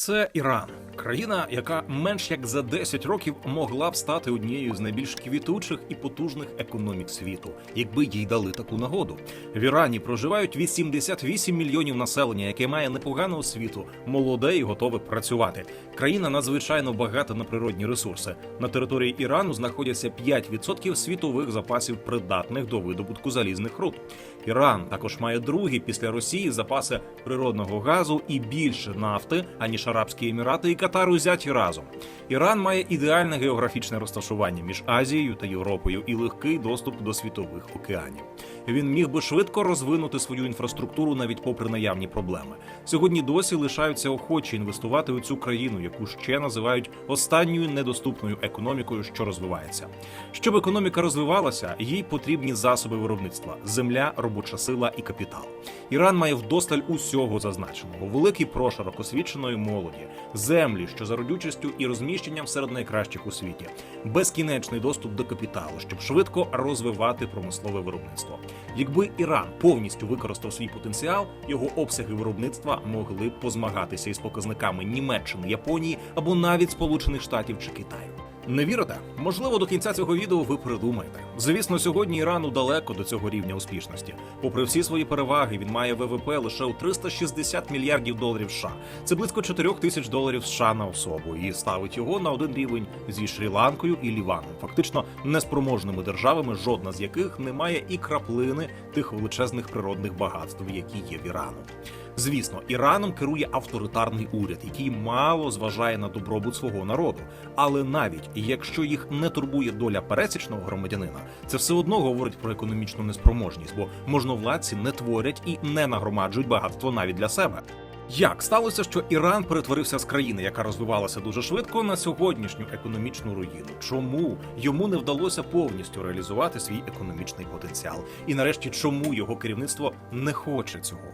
Це Іран, країна, яка менш як за 10 років могла б стати однією з найбільш квітучих і потужних економік світу, якби їй дали таку нагоду. В Ірані проживають 88 мільйонів населення, яке має непогану освіту, молоде і готове працювати. Країна надзвичайно багата на природні ресурси. На території Ірану знаходяться 5% світових запасів придатних до видобутку залізних руд. Іран також має другі після Росії запаси природного газу і більше нафти, аніж Арабські Емірати і Катар узяті разом. Іран має ідеальне географічне розташування між Азією та Європою і легкий доступ до світових океанів. Він міг би швидко розвинути свою інфраструктуру навіть попри наявні проблеми. Сьогодні досі лишаються охочі інвестувати у цю країну, яку ще називають останньою недоступною економікою, що розвивається. Щоб економіка розвивалася, їй потрібні засоби виробництва: земля, робоча сила і капітал. Іран має вдосталь усього зазначеного, великий прошарок освіченої молоді, землі, що за родючістю і розміщенням серед найкращих у світі, безкінечний доступ до капіталу, щоб швидко розвивати промислове виробництво. Якби Іран повністю використав свій потенціал, його обсяги виробництва могли б позмагатися із показниками Німеччини, Японії або навіть Сполучених Штатів чи Китаю. Не вірите? Можливо, до кінця цього відео ви придумаєте. Звісно, сьогодні Ірану далеко до цього рівня успішності. Попри всі свої переваги, він має ВВП лише у 360 мільярдів доларів США. Це близько 4 тисяч доларів США на особу, і ставить його на один рівень зі Шрі-Ланкою і Ліваном, фактично неспроможними державами, жодна з яких не має і краплини тих величезних природних багатств, які є в Ірану. Звісно, Іраном керує авторитарний уряд, який мало зважає на добробут свого народу. Але навіть якщо їх не турбує доля пересічного громадянина, це все одно говорить про економічну неспроможність, бо можновладці не творять і не нагромаджують багатство навіть для себе. Як сталося, що Іран перетворився з країни, яка розвивалася дуже швидко, на сьогоднішню економічну руїну? Чому йому не вдалося повністю реалізувати свій економічний потенціал? І нарешті, чому його керівництво не хоче цього?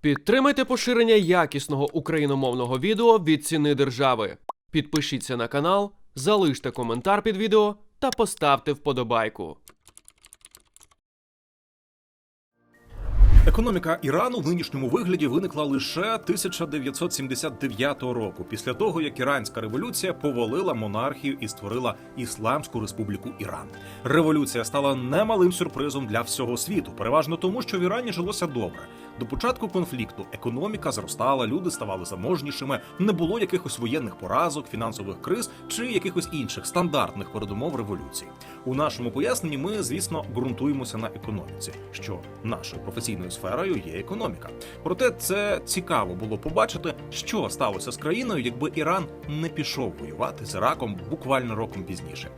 Підтримайте поширення якісного україномовного відео від ціни держави. Підпишіться на канал, залиште коментар під відео та поставте вподобайку. Економіка Ірану в нинішньому вигляді виникла лише 1979 року, після того як іранська революція повалила монархію і створила Ісламську республіку Іран. Революція стала немалим сюрпризом для всього світу, переважно тому, що в Ірані жилося добре. До початку конфлікту економіка зростала, люди ставали заможнішими, не було якихось воєнних поразок, фінансових криз чи якихось інших стандартних передумов революції. У нашому поясненні ми, звісно, ґрунтуємося на економіці, що нашою професійною сферою є економіка. Проте це цікаво було побачити, що сталося з країною, якби Іран не пішов воювати з Іраком буквально роком пізніше.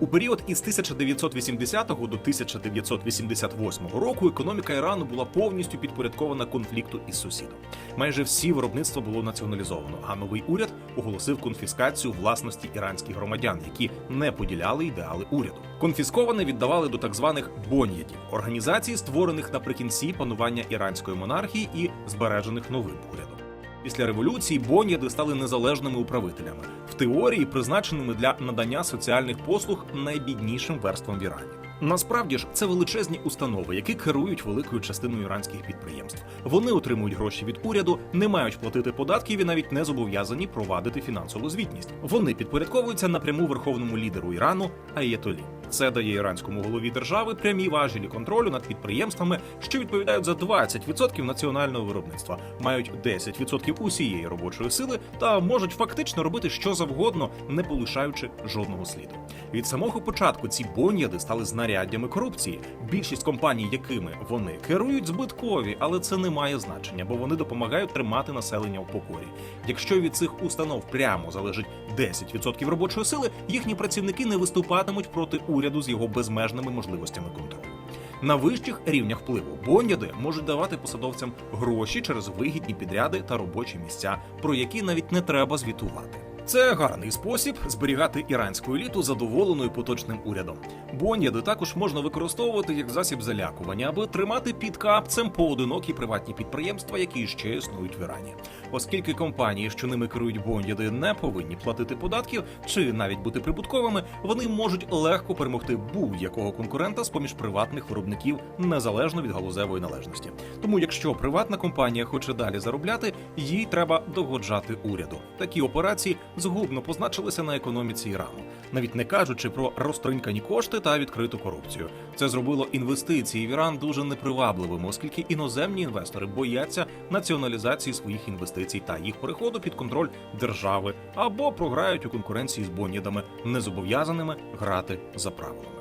У період із 1980 до 1988 року економіка Ірану була повністю підпорядкована конфлікту із сусідом. Майже всі виробництва було націоналізовано, а новий уряд оголосив конфіскацію власності іранських громадян, які не поділяли ідеали уряду. Конфісковане віддавали до так званих бон'єдів організацій, створених наприкінці панування іранської монархії і збережених новим урядом. Після революції бон'яди стали незалежними управителями, в теорії призначеними для надання соціальних послуг найбіднішим верствам в Ірані. Насправді ж це величезні установи, які керують великою частиною іранських підприємств. Вони отримують гроші від уряду, не мають платити податків і навіть не зобов'язані провадити фінансову звітність. Вони підпорядковуються напряму верховному лідеру Ірану Аєтолі. Це дає іранському голові держави прямі важелі контролю над підприємствами, що відповідають за 20% національного виробництва, мають 10% усієї робочої сили та можуть фактично робити що завгодно, не полишаючи жодного сліду. Від самого початку ці бон'яди стали знаряддями корупції. Більшість компаній, якими вони керують, збиткові, але це не має значення, бо вони допомагають тримати населення в покорі. Якщо від цих установ прямо залежить 10% робочої сили, їхні працівники не виступатимуть проти уряду з його безмежними можливостями контролю. На вищих рівнях впливу боньяди можуть давати посадовцям гроші через вигідні підряди та робочі місця, про які навіть не треба звітувати. Це гарний спосіб зберігати іранську еліту задоволеною поточним урядом. Боньяди також можна використовувати як засіб залякування, аби тримати під капцем поодинокі приватні підприємства, які ще існують в Ірані. Оскільки компанії, що ними керують боньяди, не повинні платити податків чи навіть бути прибутковими, вони можуть легко перемогти будь-якого конкурента з поміж приватних виробників незалежно від галузевої належності. Тому, якщо приватна компанія хоче далі заробляти, їй треба догоджати уряду. Такі операції згубно позначилися на економіці Ірану, навіть не кажучи про розтринкані кошти та відкриту корупцію. Це зробило інвестиції в Іран дуже непривабливими, оскільки іноземні інвестори бояться націоналізації своїх інвестицій та їх переходу під контроль держави або програють у конкуренції з бонідами, не зобов'язаними грати за правилами.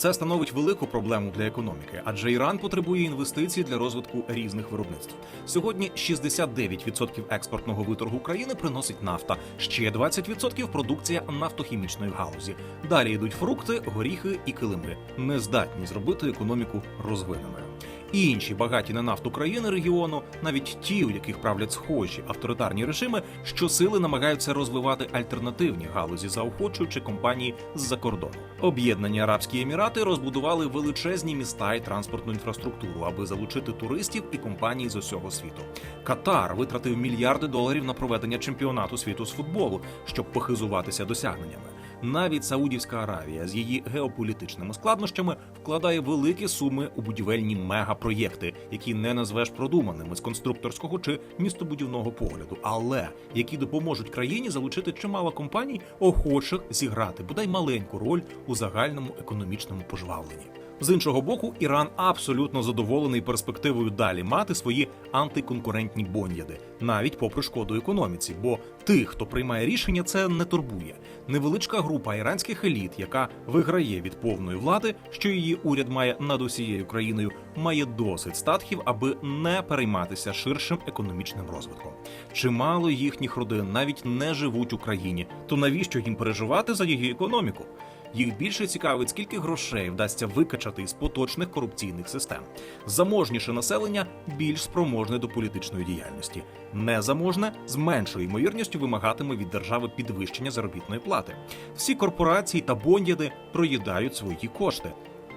Це становить велику проблему для економіки, адже Іран потребує інвестицій для розвитку різних виробництв. Сьогодні 69% експортного виторгу країни приносить нафта, ще 20% продукція нафтохімічної галузі. Далі йдуть фрукти, горіхи і килими, не здатні зробити економіку розвиненою. Інші багаті на нафту країни регіону, навіть ті, у яких правлять схожі авторитарні режими, щосили намагаються розвивати альтернативні галузі, заохочуючи компанії з-за кордону. Об'єднані Арабські Емірати розбудували величезні міста і транспортну інфраструктуру, аби залучити туристів і компанії з усього світу. Катар витратив мільярди доларів на проведення чемпіонату світу з футболу, щоб похизуватися досягненнями. Навіть Саудівська Аравія з її геополітичними складнощами вкладає великі суми у будівельні мегапроєкти, які не назвеш продуманими з конструкторського чи містобудівного погляду, але які допоможуть країні залучити чимало компаній, охочих зіграти бодай маленьку роль у загальному економічному пожвавленні. З іншого боку, Іран абсолютно задоволений перспективою далі мати свої антиконкурентні боньяди, навіть попри шкоду економіці. Бо тих, хто приймає рішення, це не турбує. Невеличка група іранських еліт, яка виграє від повної влади, що її уряд має над усією країною, має досить статків, аби не перейматися ширшим економічним розвитком. Чимало їхніх родин навіть не живуть у країні, то навіщо їм переживати за її економіку? Їх більше цікавить, скільки грошей вдасться викачати із поточних корупційних систем. Заможніше населення більш спроможне до політичної діяльності. Незаможне з меншою ймовірністю вимагатиме від держави підвищення заробітної плати. Всі корпорації та бондяди проїдають свої кошти.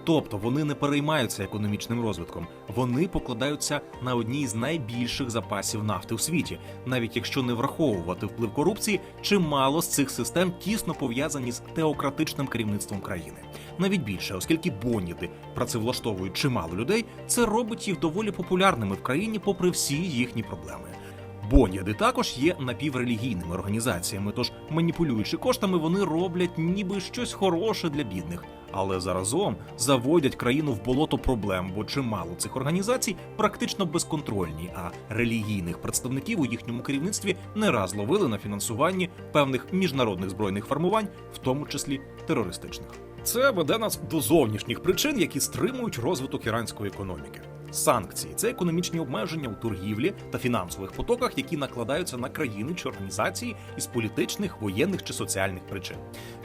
Тобто вони не переймаються економічним розвитком, вони покладаються на одній з найбільших запасів нафти у світі, навіть якщо не враховувати вплив корупції, чимало з цих систем тісно пов'язані з теократичним керівництвом країни. Навіть більше, оскільки боніди працевлаштовують чимало людей, це робить їх доволі популярними в країні, попри всі їхні проблеми. Боняди також є напіврелігійними організаціями, тож маніпулюючи коштами, вони роблять ніби щось хороше для бідних, але заразом заводять країну в болото проблем, бо чимало цих організацій практично безконтрольні, а релігійних представників у їхньому керівництві не раз ловили на фінансуванні певних міжнародних збройних формувань, в тому числі терористичних. Це веде нас до зовнішніх причин, які стримують розвиток іранської економіки. Санкції це економічні обмеження у торгівлі та фінансових потоках, які накладаються на країни чи організації із політичних, воєнних чи соціальних причин.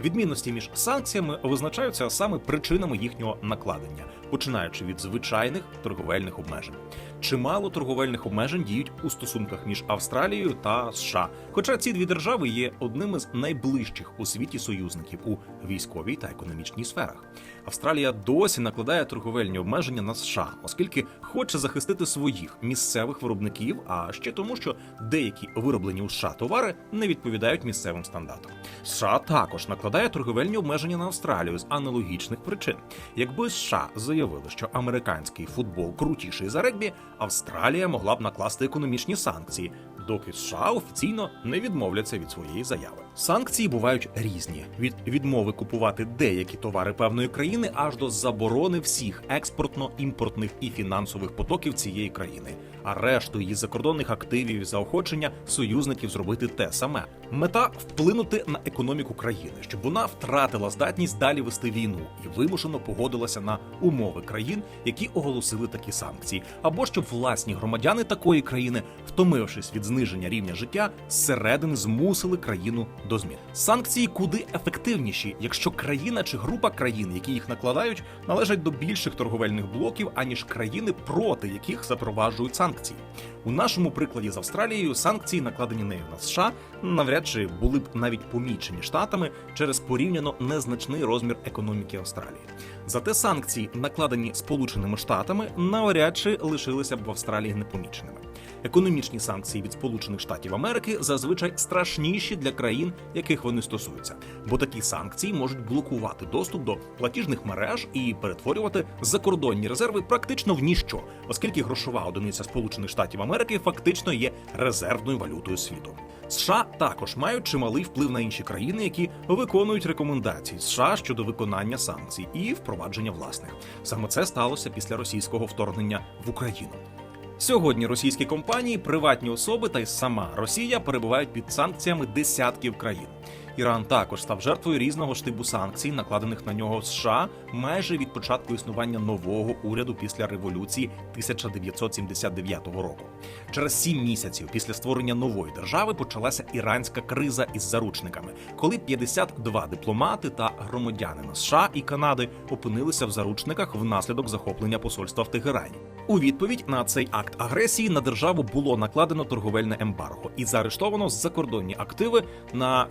Відмінності між санкціями визначаються саме причинами їхнього накладення, починаючи від звичайних торговельних обмежень. Чимало торговельних обмежень діють у стосунках між Австралією та США. Хоча ці дві держави є одними з найближчих у світі союзників у військовій та економічній сферах. Австралія досі накладає торговельні обмеження на США, оскільки хоче захистити своїх місцевих виробників, а ще тому, що деякі вироблені у США товари не відповідають місцевим стандартам. США також накладає торговельні обмеження на Австралію з аналогічних причин. Якби США заявили, що американський футбол крутіший за регбі, Австралія могла б накласти економічні санкції, доки США офіційно не відмовляться від своєї заяви. Санкції бувають різні: від відмови купувати деякі товари певної країни аж до заборони всіх експортно-імпортних і фінансових потоків цієї країни, арешту її закордонних активів і заохочення союзників зробити те саме. Мета вплинути на економіку країни, щоб вона втратила здатність далі вести війну і вимушено погодилася на умови країн, які оголосили такі санкції, або щоб власні громадяни такої країни, втомившись від зниження рівня життя, зсередини змусили країну до змін. Санкції куди ефективніші, якщо країна чи група країн, які їх накладають, належать до більших торговельних блоків, аніж країни, проти яких запроваджують санкції. У нашому прикладі з Австралією санкції, накладені нею на США, навряд чи були б навіть помічені штатами через порівняно незначний розмір економіки Австралії. Зате санкції, накладені Сполученими Штатами, навряд чи лишилися б в Австралії непоміченими. Економічні санкції від Сполучених Штатів Америки зазвичай страшніші для країн, яких вони стосуються, бо такі санкції можуть блокувати доступ до платіжних мереж і перетворювати закордонні резерви практично в ніщо, оскільки грошова одиниця Сполучених Штатів Америки фактично є резервною валютою світу. США також мають чималий вплив на інші країни, які виконують рекомендації США щодо виконання санкцій і впровадження власних. Саме це сталося після російського вторгнення в Україну. Сьогодні російські компанії, приватні особи та й сама Росія перебувають під санкціями десятків країн. Іран також став жертвою різного штибу санкцій, накладених на нього США майже від початку існування нового уряду після революції 1979 року. Через сім місяців після створення нової держави почалася іранська криза із заручниками, коли 52 дипломати та громадянина США і Канади опинилися в заручниках внаслідок захоплення посольства в Тегерані. У відповідь на цей акт агресії на державу було накладено торговельне ембарго і заарештовано закордонні активи на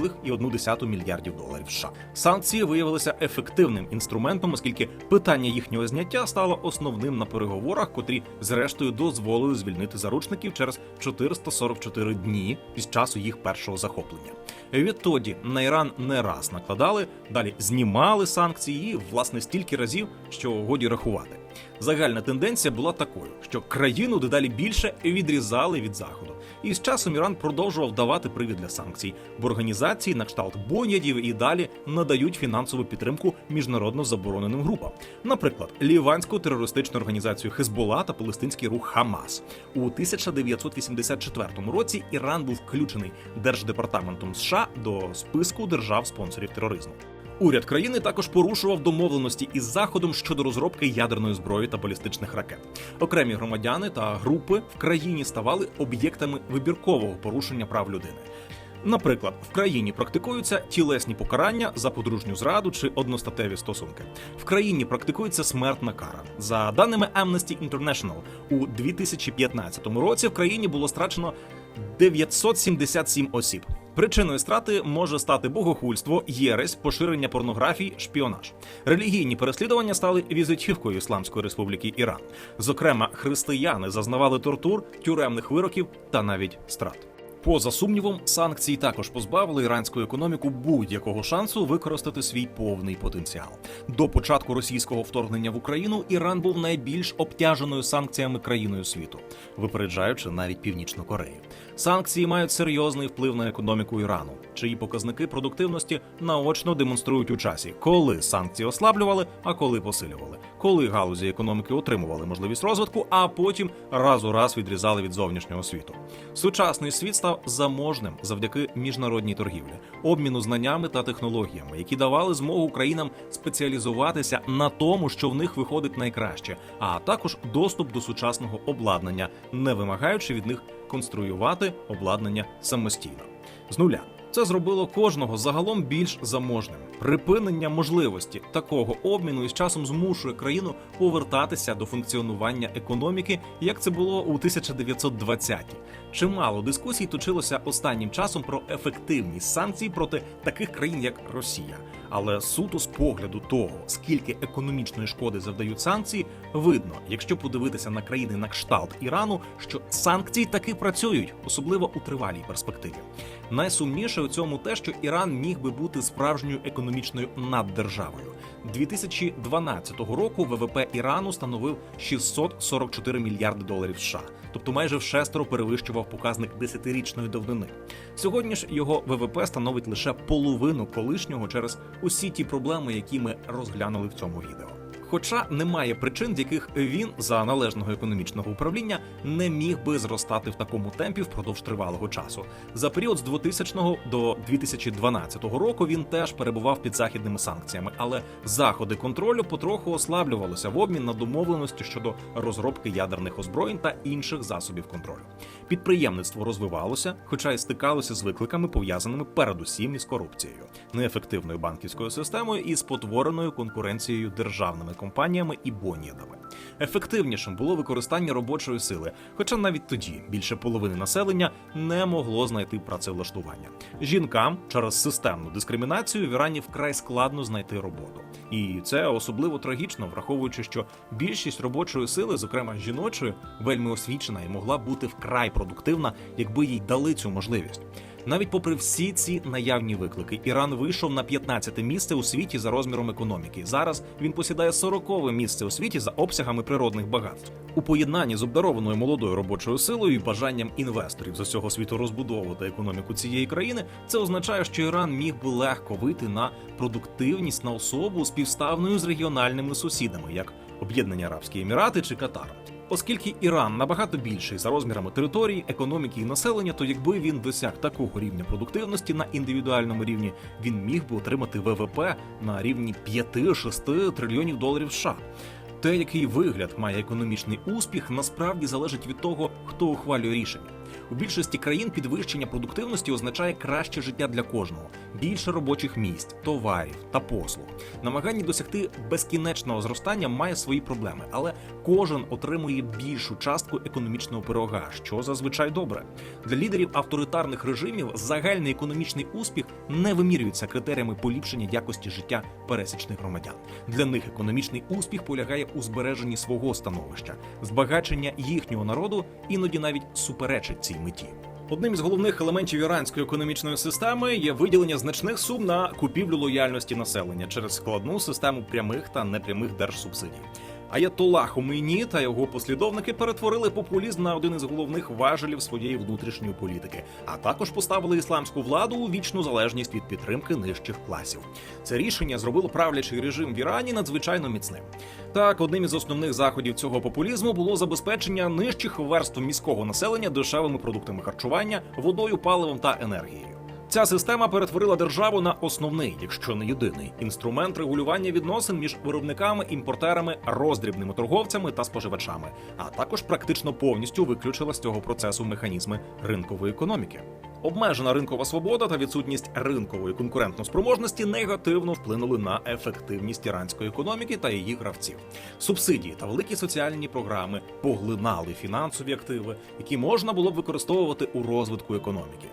8,1 мільярдів доларів. США. санкції виявилися ефективним інструментом, оскільки питання їхнього зняття стало основним на переговорах, котрі зрештою дозволили звільнити заручників через 444 дні під часу їх першого захоплення. Відтоді на Іран не раз накладали, далі знімали санкції, і власне стільки разів, що годі рахувати. Загальна тенденція була такою, що країну дедалі більше відрізали від заходу, і з часом Іран продовжував давати привід для санкцій, бо організації на кшталт Бонядів і далі надають фінансову підтримку міжнародно забороненим групам, наприклад, ліванську терористичну організацію Хезбола та палестинський рух Хамас. У 1984 році Іран був включений держдепартаментом США до списку держав-спонсорів тероризму. Уряд країни також порушував домовленості із заходом щодо розробки ядерної зброї та балістичних ракет. Окремі громадяни та групи в країні ставали об'єктами вибіркового порушення прав людини. Наприклад, в країні практикуються тілесні покарання за подружню зраду чи одностатеві стосунки. В країні практикується смертна кара. За даними Amnesty International, у 2015 році в країні було страчено 977 осіб. Причиною страти може стати богохульство, єресь, поширення порнографії, шпіонаж. Релігійні переслідування стали візитівкою Ісламської Республіки Іран. Зокрема, християни зазнавали тортур, тюремних вироків та навіть страт. Поза сумнівом, санкції також позбавили іранську економіку будь-якого шансу використати свій повний потенціал. До початку російського вторгнення в Україну Іран був найбільш обтяженою санкціями країною світу, випереджаючи навіть Північну Корею. Санкції мають серйозний вплив на економіку Ірану, чиї показники продуктивності наочно демонструють у часі, коли санкції ослаблювали, а коли посилювали, коли галузі економіки отримували можливість розвитку, а потім раз у раз відрізали від зовнішнього світу. Сучасний світ став заможним завдяки міжнародній торгівлі, обміну знаннями та технологіями, які давали змогу країнам спеціалізуватися на тому, що в них виходить найкраще, а також доступ до сучасного обладнання, не вимагаючи від них конструювати обладнання самостійно з нуля. Це зробило кожного загалом більш заможним. Припинення можливості такого обміну із часом змушує країну повертатися до функціонування економіки, як це було у 1920-ті. Чимало дискусій точилося останнім часом про ефективність санкцій проти таких країн, як Росія. Але суто з погляду того, скільки економічної шкоди завдають санкції, видно, якщо подивитися на країни на кшталт Ірану, що санкції таки працюють, особливо у тривалій перспективі. Найсумніше у цьому те, що Іран міг би бути справжньою економічною наддержавою. 2012 року ВВП Ірану становив 644 мільярди доларів США, тобто майже в шестеро перевищував показник десятирічної давнини. Сьогодні ж його ВВП становить лише половину колишнього через усі ті проблеми, які ми розглянули в цьому відео. Хоча немає причин, з яких він за належного економічного управління не міг би зростати в такому темпі впродовж тривалого часу. За період з 2000 до 2012 року він теж перебував під західними санкціями, але заходи контролю потроху ослаблювалися в обмін на домовленості щодо розробки ядерних озброєнь та інших засобів контролю. Підприємництво розвивалося, хоча й стикалося з викликами, пов'язаними передусім із корупцією, неефективною банківською системою і спотвореною конкуренцією державними компаніями і бонідами. Ефективнішим було використання робочої сили, хоча навіть тоді більше половини населення не могло знайти працевлаштування. Жінкам через системну дискримінацію в Ірані вкрай складно знайти роботу, і це особливо трагічно, враховуючи, що більшість робочої сили, зокрема жіночої, вельми освічена і могла бути вкрай продуктивна, якби їй дали цю можливість. Навіть попри всі ці наявні виклики, Іран вийшов на 15-те місце у світі за розміром економіки. Зараз він посідає 40-ве місце у світі за обсягами природних багатств. У поєднанні з обдарованою молодою робочою силою і бажанням інвесторів з усього світу розбудовувати економіку цієї країни, це означає, що Іран міг би легко вийти на продуктивність на особу співставною з регіональними сусідами, як Об'єднані Арабські Емірати чи Катар. Оскільки Іран набагато більший за розмірами території, економіки і населення, то якби він досяг такого рівня продуктивності на індивідуальному рівні, він міг би отримати ВВП на рівні 5-6 трильйонів доларів США. Те, який вигляд має економічний успіх, насправді залежить від того, хто ухвалює рішення. У більшості країн підвищення продуктивності означає краще життя для кожного, більше робочих місць, товарів та послуг. Намагання досягти безкінечного зростання має свої проблеми, але кожен отримує більшу частку економічного пирога, що зазвичай добре. Для лідерів авторитарних режимів загальний економічний успіх не вимірюється критеріями поліпшення якості життя пересічних громадян. Для них економічний успіх полягає у збереженні свого становища, збагачення їхнього народу іноді навіть суперечить цій меті. Одним із головних елементів іранської економічної системи є виділення значних сум на купівлю лояльності населення через складну систему прямих та непрямих держсубсидій. Аятолла Хомейні та його послідовники перетворили популізм на один із головних важелів своєї внутрішньої політики, а також поставили ісламську владу у вічну залежність від підтримки нижчих класів. Це рішення зробило правлячий режим в Ірані надзвичайно міцним. Так, одним із основних заходів цього популізму було забезпечення нижчих верств міського населення дешевими продуктами харчування, водою, паливом та енергією. Ця система перетворила державу на основний, якщо не єдиний, інструмент регулювання відносин між виробниками, імпортерами, роздрібними торговцями та споживачами, а також практично повністю виключила з цього процесу механізми ринкової економіки. Обмежена ринкова свобода та відсутність ринкової конкурентноспроможності негативно вплинули на ефективність іранської економіки та її гравців. Субсидії та великі соціальні програми поглинали фінансові активи, які можна було б використовувати у розвитку економіки.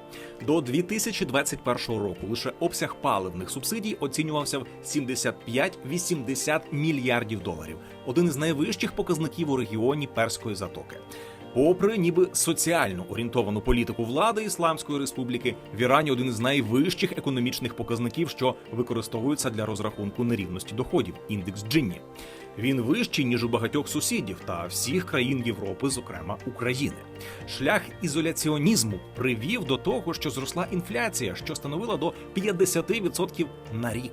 До 2021 року лише обсяг паливних субсидій оцінювався в 75-80 мільярдів доларів, один із найвищих показників у регіоні Перської затоки. Попри ніби соціально орієнтовану політику влади Ісламської республіки, в Ірані один із найвищих економічних показників, що використовуються для розрахунку нерівності доходів індекс Джинні. Він вищий ніж у багатьох сусідів та всіх країн Європи, зокрема України. Шлях ізоляціонізму привів до того, що зросла інфляція, що становила до 50% на рік.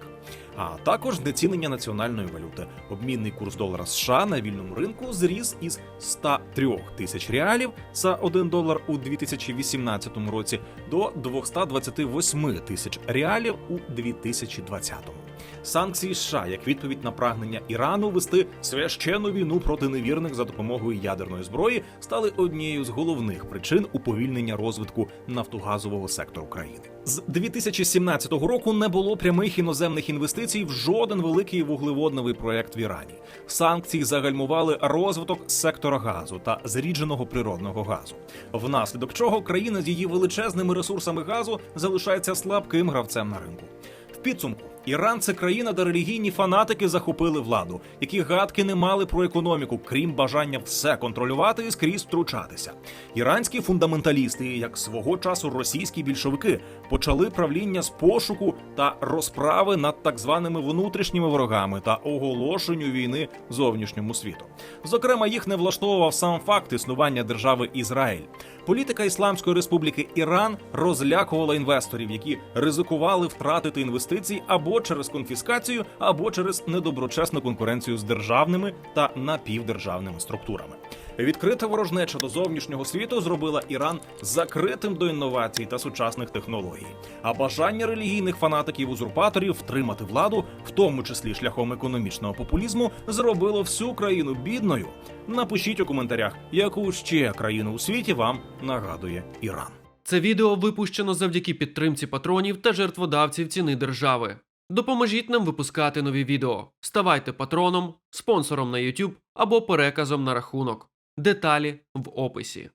А також знецінення національної валюти. Обмінний курс долара США на вільному ринку зріс із 103 тисяч реалів за 1 долар у 2018 році до 228 тисяч реалів у 2020. Санкції США як відповідь на прагнення Ірану вести священну війну проти невірних за допомогою ядерної зброї стали однією з головних причин уповільнення розвитку нафтогазового сектору країни. З 2017 року не було прямих іноземних інвестицій в жоден великий вуглеводневий проект в Ірані. Санкції загальмували розвиток сектора газу та зрідженого природного газу, внаслідок чого країна з її величезними ресурсами газу залишається слабким гравцем на ринку. В підсумку Іран це країна, де релігійні фанатики захопили владу, які гадки не мали про економіку, крім бажання все контролювати і скрізь втручатися. Іранські фундаменталісти, як свого часу російські більшовики, почали правління з пошуку та розправи над так званими внутрішніми ворогами та оголошенню війни зовнішньому світу. Зокрема, їх не влаштовував сам факт існування держави Ізраїль. Політика Ісламської республіки Іран розлякувала інвесторів, які ризикували втратити інвестиції або через конфіскацію, або через недоброчесну конкуренцію з державними та напівдержавними структурами. Відкрита ворожнеча до зовнішнього світу зробила Іран закритим до інновацій та сучасних технологій. А бажання релігійних фанатиків-узурпаторів втримати владу, в тому числі шляхом економічного популізму, зробило всю країну бідною. Напишіть у коментарях, яку ще країну у світі вам нагадує Іран. Це відео випущено завдяки підтримці патронів та жертводавців ціни держави. Допоможіть нам випускати нові відео. Ставайте патроном, спонсором на YouTube або переказом на рахунок. Деталі в описі.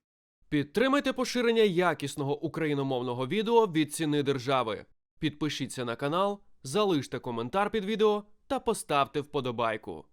Підтримайте поширення якісного україномовного відео від ціни держави. Підпишіться на канал, залиште коментар під відео та поставте вподобайку.